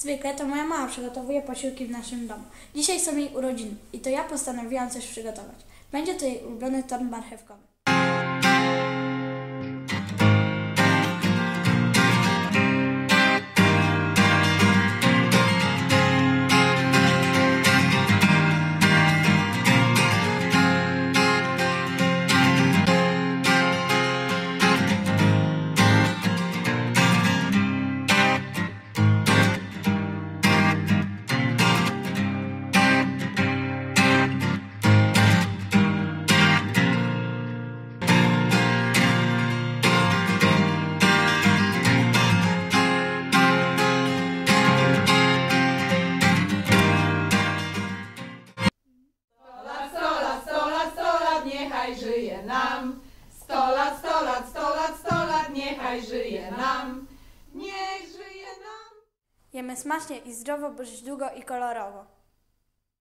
Zwykle to moja mama przygotowuje posiłki w naszym domu. Dzisiaj są jej urodziny i to ja postanowiłam coś przygotować. Będzie to jej ulubiony tort marchewkowy. Nam. Sto lat, sto lat, sto lat, sto lat, niechaj żyje nam. Niech żyje nam. Jemy smacznie i zdrowo, bądź długo i kolorowo.